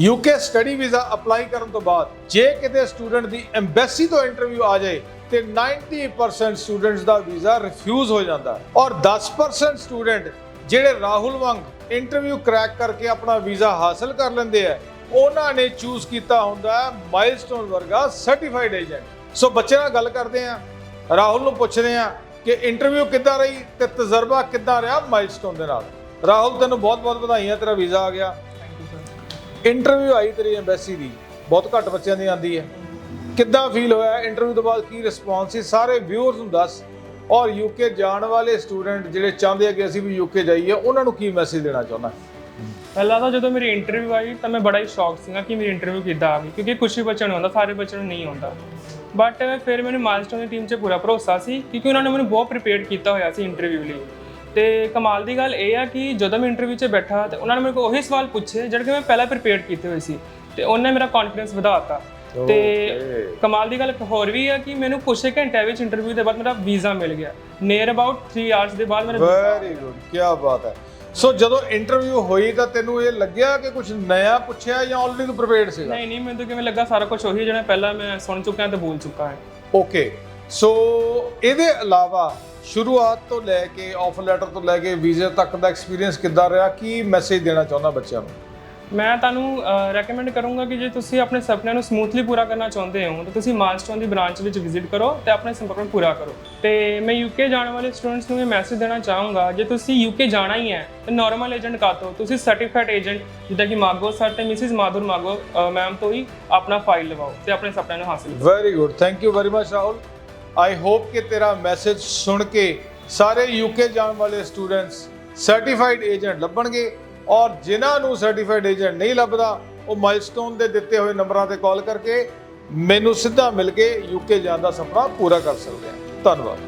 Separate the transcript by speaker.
Speaker 1: UK study visa apply ਕਰਨ ਤੋਂ ਬਾਅਦ ਜੇ ਕਿਤੇ ਸਟੂਡੈਂਟ ਦੀ ਐਮਬੈਸੀ ਤੋਂ ਇੰਟਰਵਿਊ ਆ ਜਾਏ, ਤੇ 90% ਸਟੂਡੈਂਟਸ ਦਾ ਵੀਜ਼ਾ ਰਿਫਿਊਜ਼ ਹੋ ਜਾਂਦਾ। ਔਰ 10% ਸਟੂਡੈਂਟ ਜਿਹੜੇ ਰਾਹੁਲ ਵਾਂਗ ਇੰਟਰਵਿਊ ਕ੍ਰੈਕ ਕਰਕੇ ਆਪਣਾ ਵੀਜ਼ਾ ਹਾਸਲ ਕਰ ਲੈਂਦੇ ਆ, ਉਹਨਾਂ ਨੇ ਚੂਜ਼ ਕੀਤਾ ਹੁੰਦਾ ਹੈ ਮਾਈਲਸਟੋਨ ਵਰਗਾ ਸਰਟੀਫਾਈਡ ਏਜੰਟ ਸੋ ਬੱਚੇ ਨਾਲ ਗੱਲ ਕਰਦੇ ਆ, ਰਾਹੁਲ ਨੂੰ ਪੁੱਛਦੇ ਆ ਕਿ ਇੰਟਰਵਿਊ ਕਿੱਦਾਂ ਰਹੀ ਤੇ ਤਜਰਬਾ ਕਿੱਦਾਂ ਰਿਹਾ ਮਾਈਲਸਟੋਨ ਦੇ ਨਾਲ? ਰਾਹੁਲ, ਤੈਨੂੰ ਬਹੁਤ-ਬਹੁਤ ਵਧਾਈਆਂ, ਤੇਰਾ ਵੀਜ਼ਾ ਆ ਗਿਆ। ਇੰਟਰਵਿਊ ਆਈ ਤੇਰੀ ਐਮਬੈਸੀ ਦੀ? ਬਹੁਤ ਘੱਟ ਬੱਚਿਆਂ ਦੀ ਆਂਦੀ ਹੈ। ਕਿੱਦਾਂ ਫੀਲ ਹੋਇਆ? ਇੰਟਰਵਿਊ ਤੋਂ ਬਾਅਦ ਕੀ ਰਿਸਪੌਂਸ ਸੀ? ਸਾਰੇ ਵਿਊਅਰਸ ਨੂੰ ਦੱਸ। ਔਰ ਯੂਕੇ ਜਾਣ ਵਾਲੇ ਸਟੂਡੈਂਟ ਜਿਹੜੇ ਚਾਹੁੰਦੇ ਆ ਕਿ ਅਸੀਂ ਵੀ ਯੂਕੇ ਜਾਈਏ, ਉਹਨਾਂ ਨੂੰ ਕੀ ਮੈਸੇਜ ਦੇਣਾ ਚਾਹੁੰਦਾ?
Speaker 2: ਪਹਿਲਾਂ ਤਾਂ ਜਦੋਂ ਮੇਰੀ ਇੰਟਰਵਿਊ ਆਈ, ਤਾਂ ਮੈਂ ਬੜਾ ਹੀ ਸ਼ੌਕ ਸੀਗਾ ਕਿ ਮੇਰੀ ਇੰਟਰਵਿਊ ਕਿੱਦਾਂ ਆ ਗਈ, ਕਿਉਂਕਿ ਕੁਝ ਹੀ ਬੱਚਿਆਂ ਨੂੰ ਆਉਂਦਾ, ਸਾਰੇ ਬੱਚਿਆਂ ਨੂੰ ਨਹੀਂ ਆਉਂਦਾ। ਬਟ ਫਿਰ ਮੈਨੂੰ ਮਾਸਟਰ ਦੀ ਟੀਮ 'ਚ ਪੂਰਾ ਭਰੋਸਾ ਸੀ, ਕਿਉਂਕਿ ਉਹਨਾਂ ਨੇ ਮੈਨੂੰ ਬਹੁਤ ਪ੍ਰੀਪੇਅਰ ਕੀਤਾ ਹੋਇਆ ਸੀ ਇੰਟਰਵਿਊ ਲਈ। ਤੇ ਕਮਾਲ ਦੀ ਗੱਲ ਇਹ ਆ ਕਿ ਜਦੋਂ ਮੈਂ ਇੰਟਰਵਿਊ 'ਚ ਬੈਠਾ ਤੇ ਉਹਨਾਂ ਨੇ ਮੇਰੇ ਕੋਲ ਉਹੀ ਸਵਾਲ ਪੁੱਛੇ ਜਿਹੜੇ ਕਿ ਮੈਂ ਪਹਿਲਾਂ ਪ੍ਰੀਪੇਅਰ ਕੀਤੇ ਹੋਏ ਸੀ ਤੇ ਉਹਨੇ ਮੇਰਾ ਕੌਨਫੀਡੈਂਸ ਵਧਾਤਾ ਤੇ ਕਮਾਲ ਦੀ ਗੱਲ ਹੋਰ ਵੀ ਹੈ ਕਿ ਮੈਨੂੰ ਕੁਝ ਘੰਟਿਆਂ ਵਿੱਚ ਇੰਟਰਵਿਊ ਦੇ ਬਾਅਦ ਮੇਰਾ ਵੀਜ਼ਾ ਮਿਲ ਗਿਆ। ਨੀਅਰ ਅਬਾਊਟ 3 ਆਵਰਸ ਦੇ ਬਾਅਦ ਮੇਰਾ
Speaker 1: ਵੈਰੀ ਗੁੱਡ ਕੀ ਬਾਤ ਹੈ। ਸੋ ਜਦੋਂ ਇੰਟਰਵਿਊ ਹੋਈ ਤਾਂ ਤੈਨੂੰ ਇਹ ਲੱਗਿਆ ਕਿ ਕੁਝ ਨਇਆ ਪੁੱਛਿਆ ਜਾਂ ਆਲਰੇਡੀ ਤੂੰ ਪ੍ਰਿਪੇਅਰਡ ਸੀਗਾ?
Speaker 2: ਨਹੀਂ ਨਹੀਂ ਮੈਨੂੰ ਤਾਂ ਕਿਵੇਂ ਲੱਗਾ ਸਾਰਾ ਕੁਝ ਉਹੀ ਜਿਹੜਾ ਪਹਿਲਾਂ ਮੈਂ ਸੁਣ ਚੁੱਕਿਆ ਤੇ ਬੋਲ ਚੁੱਕਾ ਹੈ।
Speaker 1: ਓਕੇ ਸੋ ਇਹਦੇ ਇਲਾਵਾ ਸ਼ੁਰੂਆਤ ਤੋਂ ਲੈ ਕੇ ਆਫਰ ਲੈਟਰ ਤੋਂ ਲੈ ਕੇ ਵੀਜ਼ੇ ਤੱਕ ਦਾ ਐਕਸਪੀਰੀਅੰਸ ਕਿੱਦਾਂ ਰਿਹਾ? ਕੀ ਮੈਸੇਜ ਦੇਣਾ ਚਾਹੁੰਦਾ ਬੱਚਿਆਂ ਨੂੰ?
Speaker 2: ਮੈਂ ਤੁਹਾਨੂੰ ਰეკਮੈਂਡ ਕਰੂੰਗਾ ਕਿ ਜੇ ਤੁਸੀਂ ਆਪਣੇ ਸੁਪਨਿਆਂ ਨੂੰ ਸਮੂਥਲੀ ਪੂਰਾ ਕਰਨਾ ਚਾਹੁੰਦੇ ਹੋ ਤਾਂ ਤੁਸੀਂ ਮਾਈਲਸਟੋਨ ਦੀ ਬ੍ਰਾਂਚ ਵਿੱਚ ਵਿਜ਼ਿਟ ਕਰੋ ਤੇ ਆਪਣੇ ਸੰਪਰਕ ਨੂੰ ਪੂਰਾ ਕਰੋ। ਤੇ ਮੈਂ ਯੂਕੇ ਜਾਣ ਵਾਲੇ ਸਟੂਡੈਂਟਸ ਨੂੰ ਇਹ ਮੈਸੇਜ ਦੇਣਾ ਚਾਹੂੰਗਾ ਜੇ ਤੁਸੀਂ ਯੂਕੇ ਜਾਣਾ ਹੀ ਹੈ ਤਾਂ ਨਾਰਮਲ ਏਜੰਟ ਕਾਤੋਂ ਤੁਸੀਂ ਸਰਟੀਫਾਈਡ ਏਜੰਟ ਜਿੱਦਾਂ ਕਿ ਮਾਗੋ ਸਰ ਤੇ ਮਿਸਿਸ ਮਾਧੁਰ ਮਾਗੋ ਮੈਮ ਤੋਂ ਹੀ ਆਪਣਾ ਫਾਈਲ ਲਵਾਓ ਤੇ ਆਪਣੇ ਸੁਪਨਿਆਂ ਨੂੰ ਹਾਸਲ ਕਰੋ।
Speaker 1: Very good thank you very much Rahul I hope ਕਿ ਤੇਰਾ ਮੈਸੇਜ ਸੁਣ ਕੇ ਸਾਰੇ ਯੂਕੇ ਜਾਣ ਵਾਲੇ ਸਟੂਡੈਂਟਸ ਸਰਟੀਫਾਈਡ ਏਜੰਟ ਲੱਭਣਗੇ ਔਰ ਜਿਨ੍ਹਾਂ ਨੂੰ ਸਰਟੀਫਾਈਡ ਏਜੰਟ ਨਹੀਂ ਲੱਭਦਾ, ਉਹ ਮਾਈਲਸਟੋਨ ਦੇ ਦਿੱਤੇ ਹੋਏ ਨੰਬਰਾਂ ਤੇ ਕਾਲ ਕਰਕੇ ਮੈਨੂੰ ਸਿੱਧਾ ਮਿਲ ਕੇ ਯੂਕੇ ਜਾਣ ਦਾ ਸੁਪਨਾ ਪੂਰਾ ਕਰ ਸਕਦੇ ਆ। ਧੰਨਵਾਦ।